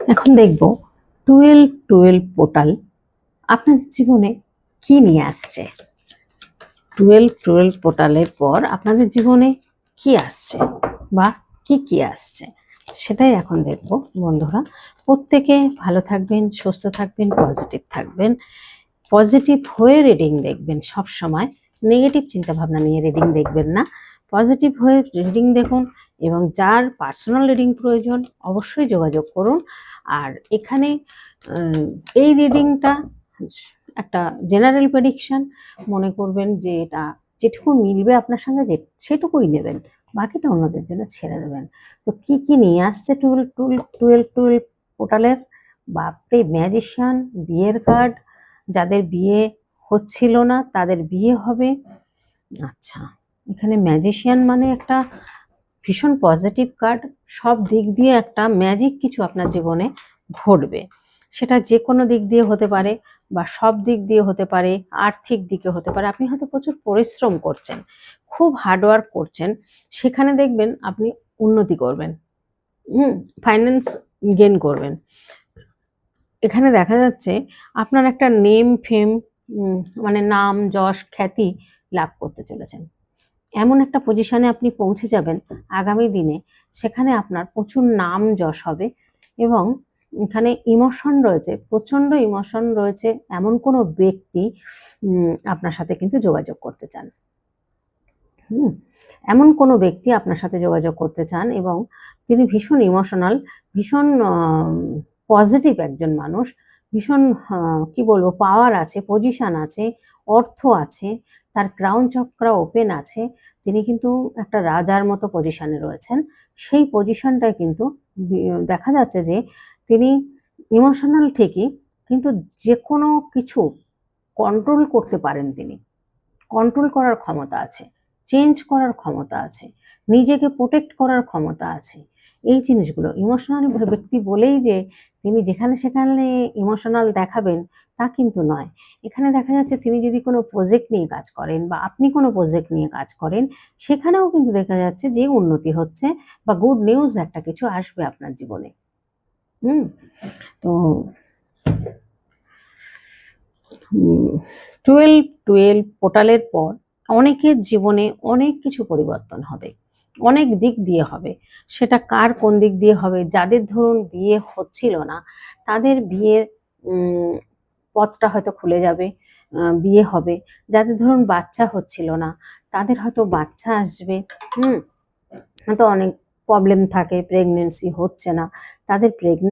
এখন দেখব twelve twelve portal আপনাদের জীবনে কি নিয়ে আসছে? টুয়েলভ টুয়েলভ পোর্টালের পর আপনাদের জীবনে কি আসছে বা কি কি আসছে সেটাই এখন দেখব। বন্ধুরা, প্রত্যেকে ভালো থাকবেন, সুস্থ থাকবেন, পজিটিভ থাকবেন। পজিটিভ হয়ে রিডিং দেখবেন সব সময় নেগেটিভ চিন্তা ভাবনা নিয়ে রিডিং দেখবেন না। পজিটিভ হয়ে রিডিং দেখুন এবং যার পার্সোনাল রিডিং প্রয়োজন অবশ্যই যোগাযোগ করুন। আর এখানে এই রিডিংটা একটা জেনারেল প্রেডিকশন মনে করবেন যে এটা যেটুকু মিলবে আপনার সঙ্গে যে সেটুকুই নেবেন। বাকিটা অন্যদের জন্য ছেড়ে দেবেন। তো কি কি নিয়ে আসছে টুয়েলভ টুয়েলভ টুয়েলভ টুয়েলভ পোর্টালের? বাপরে ম্যাজিশিয়ান বিয়ের কার্ড যাদের বিয়ে হচ্ছিল না, তাদের বিয়ে হবে? আচ্ছা এখানে ম্যাজিশিয়ান মানে একটা ভীষণ পজিটিভ কার্ড সব দিক দিয়ে একটা ম্যাজিক কিছু আপনার জীবনে ঘটবে। সেটা যে কোনো দিক দিয়ে হতে পারে বা সব দিক দিয়ে হতে পারে, আর্থিক দিকে হতে পারে, আপনি হয়তো প্রচুর পরিশ্রম করছেন, খুব হার্ডওয়ার্ক করছেন, সেখানে দেখবেন আপনি উন্নতি করবেন, হুম ফাইন্যান্স গেন করবেন। এখানে দেখা যাচ্ছে আপনার একটা নেম ফেম মানে নাম, যশ, খ্যাতি লাভ করতে চলেছেন। এমন একটা পজিশনে আপনি পৌঁছে যাবেন আগামী দিনে, সেখানে আপনার প্রচুর নাম যশ হবে এবং এখানে ইমোশন রয়েছে প্রচণ্ড ইমোশন রয়েছে এমন কোনো ব্যক্তি আপনার সাথে কিন্তু যোগাযোগ করতে চান। হুম, এমন কোনো ব্যক্তি আপনার সাথে যোগাযোগ করতে চান এবং তিনি ভীষণ ইমোশনাল ভীষণ পজিটিভ একজন মানুষ, ভীষণ কি বলব পাওয়ার আছে পজিশন আছে, অর্থ আছে তার ক্রাউন চক্র ওপেন আছে, তিনি কিন্তু একটা রাজার মতো পজিশনে রয়েছেন। সেই পজিশনটায় কিন্তু দেখা যাচ্ছে যে তিনি ইমোশনাল ঠিকই, কিন্তু যে কোনো কিছু কন্ট্রোল করতে পারেন তিনি। কন্ট্রোল করার ক্ষমতা আছে চেঞ্জ করার ক্ষমতা আছে, নিজেকে প্রোটেক্ট করার ক্ষমতা আছে। এই জিনিসগুলো ইমোশনাল ব্যক্তি বলেই যে তিনি যেখানে সেখানে ইমোশনাল দেখাবেন তা কিন্তু নয়। এখানে দেখা যাচ্ছে তিনি যদি কোনো প্রজেক্ট নিয়ে কাজ করেন বা আপনি কোনো প্রজেক্ট নিয়ে কাজ করেন, সেখানেও কিন্তু দেখা যাচ্ছে যে উন্নতি হচ্ছে বা গুড নিউজ একটা কিছু আসবে আপনার জীবনে। হুম? তো টুয়েলভ টুয়েলভ পোর্টালের পর অনেকের জীবনে অনেক কিছু পরিবর্তন হবে। অনেক দিক দিয়ে হবে। সেটা কার কোন দিক দিয়ে হবে? যাদের ধরুন বিয়ে হচ্ছিল না, তাদের বিয়ের পথটা হয়তো খুলে যাবে বিয়ে হবে। যাদের ধরুন বাচ্চা হচ্ছিল না, তাদের হয়তো বাচ্চা আসবে, হুম? হয়তো অনেক প্রবলেম থাকে প্রেগনেন্সি হচ্ছে না, তাদের প্রেগনেন্সি